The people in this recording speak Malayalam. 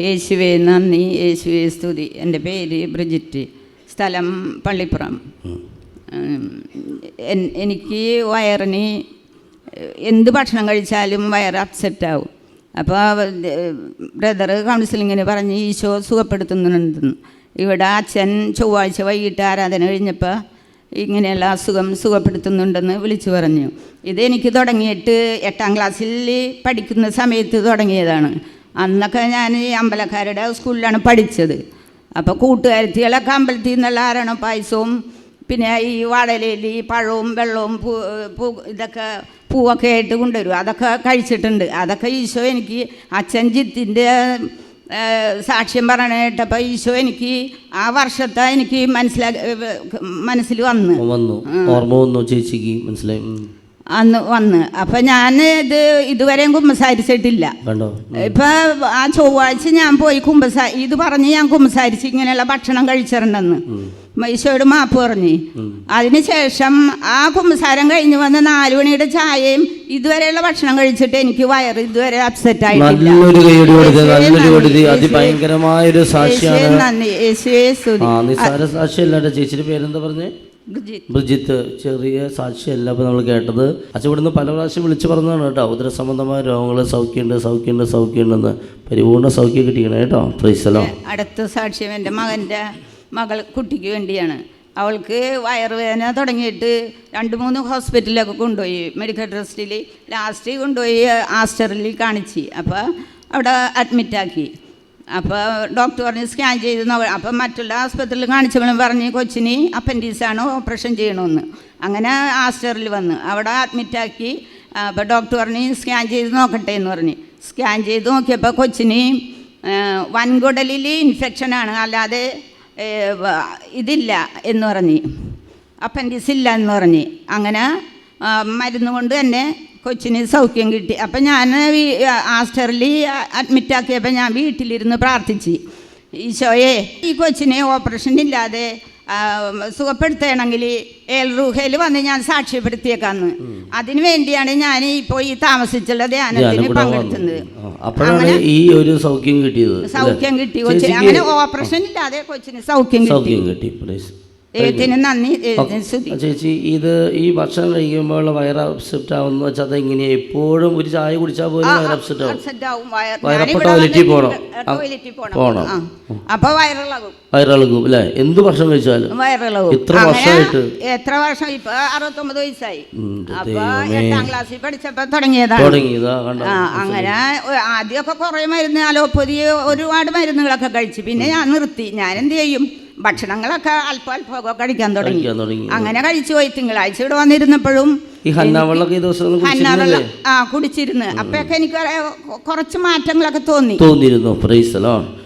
യേശുവേ നന്ദി. യേശുവേ സ്തുതി. എന്റെ പേര് ബ്രിജിറ്റ്. സ്ഥലം പള്ളിപ്പുറം. എനിക്ക് വയറിന് എന്ത് ഭക്ഷണം കഴിച്ചാലും വയറ് അപ്സെറ്റ് ആവും. അപ്പോൾ ബ്രദർ കൗൺസിലിങ്ങിന് പറഞ്ഞ് ഈശോ സുഖപ്പെടുത്തുന്നുണ്ടെന്ന് ഇവിടെ അച്ഛൻ ചൊവ്വാഴ്ച വൈകിട്ട് ആരാധന കഴിഞ്ഞപ്പോൾ ഇങ്ങനെയുള്ള അസുഖം സുഖപ്പെടുത്തുന്നുണ്ടെന്ന് വിളിച്ചു പറഞ്ഞു. ഇത് ഇതെനിക്ക് തുടങ്ങിയിട്ട് എട്ടാം ക്ലാസ്സിൽ പഠിക്കുന്ന സമയത്ത് തുടങ്ങിയതാണ്. അന്നൊക്കെ ഞാൻ ഈ അമ്പലക്കാരുടെ സ്കൂളിലാണ് പഠിച്ചത്. അപ്പോൾ കൂട്ടുകാരത്തികളൊക്കെ അമ്പലത്തിൽ നിന്നുള്ള ആരണ പായസവും പിന്നെ ഈ വാടലേലി ഈ പഴവും വെള്ളവും പൂ പൂ ഇതൊക്കെ പൂവൊക്കെ ആയിട്ട് കൊണ്ടുവരും. അതൊക്കെ കഴിച്ചിട്ടുണ്ട്. അതൊക്കെ ഈശോ എനിക്ക് അച്ഛൻ ജിത്തിന്റെ സാക്ഷ്യം പറയണ കേട്ടപ്പോൾ ഈശോ എനിക്ക് ആ വർഷത്തെ എനിക്ക് മനസ്സിലാക്കി മനസ്സിൽ വന്ന്. വന്നു. ഓർമ്മ വന്നു ചേച്ചിക്ക്. മനസ്സിലായി. അന്ന് വന്ന്. അപ്പം ഞാൻ ഇത് ഇതുവരെയും കുമ്പസാരിച്ചിട്ടില്ല. ഇപ്പൊ ആ ചൊവ്വാഴ്ച ഞാൻ പോയി കുമ്പസാ ഇത് പറഞ്ഞ് ഞാൻ കുമ്പസാരിച്ച് ഇങ്ങനെയുള്ള ഭക്ഷണം കഴിച്ചിട്ടുണ്ടെന്ന്. ഈശോയോട് മാപ്പ് പറഞ്ഞു. അതിനുശേഷം ആ കുമ്പസാരം കഴിഞ്ഞ് വന്ന് നാലു മണിയുടെ ചായയും ഇതുവരെയുള്ള ഭക്ഷണം കഴിച്ചിട്ട് എനിക്ക് വയറ് ഇതുവരെ അപ്സെറ്റ് ആയിട്ടില്ല. നന്ദി, യേശുവേ- സ്തുതി. നിസ്സാര ചേച്ചിയുടെ പേരെന്താ പറഞ്ഞേ? ബ്രിജിത്ത്. ചെറിയ സാക്ഷിയല്ല ഇപ്പോൾ നമ്മൾ കേട്ടത്. അച്ഛൻ ഇവിടുന്ന് പല പ്രാവശ്യം വിളിച്ച് പറഞ്ഞതാണ് കേട്ടോ. ഉദര സംബന്ധമായ രോഗങ്ങൾ സൗഖ്യമുണ്ട് സൗഖ്യമുണ്ട് സൗഖ്യമുണ്ടെന്ന്. പരിപൂർണ സൗഖ്യം കിട്ടിക്കണം കേട്ടോ പ്രൈസലോ അടുത്ത സാക്ഷ്യം എന്റെ മകന്റെ മകൾ കുട്ടിക്ക് വേണ്ടിയാണ്. അവൾക്ക് വയറുവേദന തുടങ്ങിയിട്ട് രണ്ട് മൂന്ന് ഹോസ്പിറ്റലിലൊക്കെ കൊണ്ടുപോയി. മെഡിക്കൽ ട്രസ്റ്റിൽ ലാസ്റ്റ് കൊണ്ടുപോയി ആസ്റ്ററിൽ കാണിച്ച്. അപ്പോൾ അവിടെ അഡ്മിറ്റാക്കി. അപ്പോൾ ഡോക്ടർ പറഞ്ഞ് സ്കാൻ ചെയ്ത് അപ്പം മറ്റുള്ള ആസ്പത്രിയിൽ കാണിച്ചപ്പോഴും പറഞ്ഞ് കൊച്ചിന് അപ്പൻഡീസാണ് ഓപ്പറേഷൻ ചെയ്യണമെന്ന് അങ്ങനെ ആസ്റ്ററിൽ വന്ന് അവിടെ അഡ്മിറ്റാക്കി അപ്പോൾ ഡോക്ടർ പറഞ്ഞ് സ്കാൻ ചെയ്ത് നോക്കട്ടെ എന്ന് പറഞ്ഞ്. സ്കാൻ ചെയ്ത് നോക്കിയപ്പോൾ കൊച്ചിന് വൻകുടലിൽ ഇൻഫെക്ഷനാണ് അല്ലാതെ ഇതില്ല എന്ന് പറഞ്ഞ്. അപ്പൻഡിസ് ഇല്ല എന്ന് പറഞ്ഞ്. അങ്ങനെ മരുന്ന് കൊണ്ട് തന്നെ കൊച്ചിന് സൗഖ്യം കിട്ടി. അപ്പം ഞാൻ ആസ്റ്ററിൽ അഡ്മിറ്റാക്കിയപ്പോൾ ഞാൻ വീട്ടിലിരുന്ന് പ്രാർത്ഥിച്ച്. ഈശോയെ ഈ കൊച്ചിനെ ഓപ്പറേഷൻ ഇല്ലാതെ സുഖപ്പെടുത്തണമെങ്കിൽ ഏൽ റൂഹയിൽ വന്ന് ഞാൻ സാക്ഷ്യപ്പെടുത്തിയേക്കാന്ന്. അതിനു വേണ്ടിയാണ് ഞാൻ ഇപ്പോൾ ഈ താമസിച്ചുള്ള ധ്യാനം ധ്യാനത്തിന് പങ്കെടുത്തുന്നത് പങ്കെടുക്കുന്നത് അപ്പോഴാണ് ഈ ഒരു സൗഖ്യം കിട്ടിയത്? സൗഖ്യം കിട്ടി കൊച്ചിന്. അങ്ങനെ ഓപ്പറേഷൻ ഇല്ലാതെ കൊച്ചിന് സൗഖ്യം കിട്ടി. ദൈവത്തിന് നന്ദി ചേച്ചി ഇത് ഈ ഭക്ഷണം കഴിക്കുമ്പോൾ വയറ് അപ്സെറ്റ് ആവുന്ന വെച്ചാൽ അത് എങ്ങനെയാ? എപ്പോഴും ഒരു ചായ കുടിച്ചാൽ പോലും വയറ് അപ്സെറ്റ് ആവും വയറപ്പ ടോയ്ലറ്റിൽ പോകണം പോണം. പോണം. പോണം. ആ. അപ്പൊ വയറിളകും. വയറിളകും അല്ലേ? എന്ത് ഭക്ഷണം കഴിച്ചാലും വയറിളകും. ഇത്ര അങ്ങനെ വർഷമായിട്ട്? എത്ര വർഷം? ഇപ്പൊ അറുപത്തൊമ്പത് വയസ്സായി. അപ്പൊ. എട്ടാം ക്ലാസ്സിൽ പഠിച്ചപ്പോ തുടങ്ങിയതാ ആ അങ്ങനെ ആദ്യമൊക്കെ കുറെ മരുന്ന് അലോപ്പതി ഒരുപാട് മരുന്നുകളൊക്കെ കഴിച്ചു. പിന്നെ ഞാൻ നിർത്തി. ഞാൻ എന്ത് ചെയ്യും? ഭക്ഷണങ്ങളൊക്കെ അല്പം അല്പമൊക്കെ കഴിക്കാൻ തുടങ്ങി. കഴിക്കാൻ തുടങ്ങി. അങ്ങനെ കഴിച്ചു പോയി. തിങ്കളാഴ്ച ഇവിടെ വന്നിരുന്നപ്പോഴും ഈ ഹന്നാവെള്ളമൊക്കെ ഈ ദിവസം ഒന്ന് കുടിച്ചിരുന്നല്ലേ? ഹന്നാവെള്ളം ആ കുടിച്ചിരുന്ന്. അപ്പൊക്കെ എനിക്ക് കുറേ- കുറച്ച് മാറ്റങ്ങളൊക്കെ തോന്നി. തോന്നിയിരുന്നു. പ്രൈസലോ